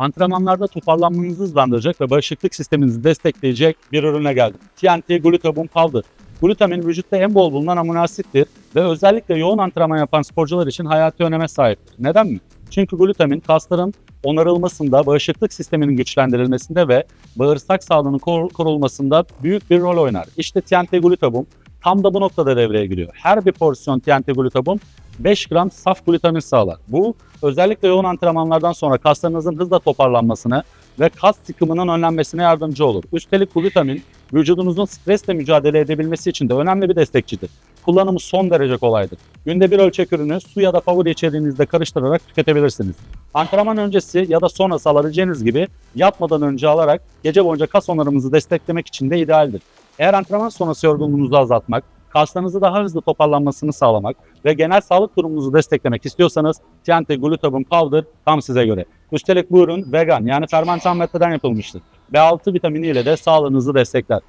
Antrenmanlarda toparlanmanızı hızlandıracak ve bağışıklık sisteminizi destekleyecek bir ürüne geldim. TNT Glutabun Powder. Glutamin vücutta en bol bulunan amino asittir ve özellikle yoğun antrenman yapan sporcular için hayati öneme sahiptir. Neden mi? Çünkü glutamin kasların onarılmasında, bağışıklık sisteminin güçlendirilmesinde ve bağırsak sağlığının kor- korunmasında büyük bir rol oynar. İşte TNT Glutabun tam da bu noktada devreye giriyor. Her bir porsiyon TNT Glutabun 5 gram saf glutamin sağlar. Bu özellikle yoğun antrenmanlardan sonra kaslarınızın hızla toparlanmasını ve kas sıkımının önlenmesine yardımcı olur. Üstelik glutamin vücudunuzun stresle mücadele edebilmesi için de önemli bir destekçidir. Kullanımı son derece kolaydır. Günde bir ölçek ürünü su ya da favori içeriğinizde karıştırarak tüketebilirsiniz. Antrenman öncesi ya da sonrası alabileceğiniz gibi yatmadan önce alarak gece boyunca kas onarımınızı desteklemek için de idealdir. Eğer antrenman sonrası yorgunluğunuzu azaltmak, kaslarınızı daha hızlı toparlanmasını sağlamak ve genel sağlık durumunuzu desteklemek istiyorsanız TNT Glutabun Powder tam size göre. Üstelik bu ürün vegan yani fermantan maddeden yapılmıştır. B6 vitamini ile de sağlığınızı destekler.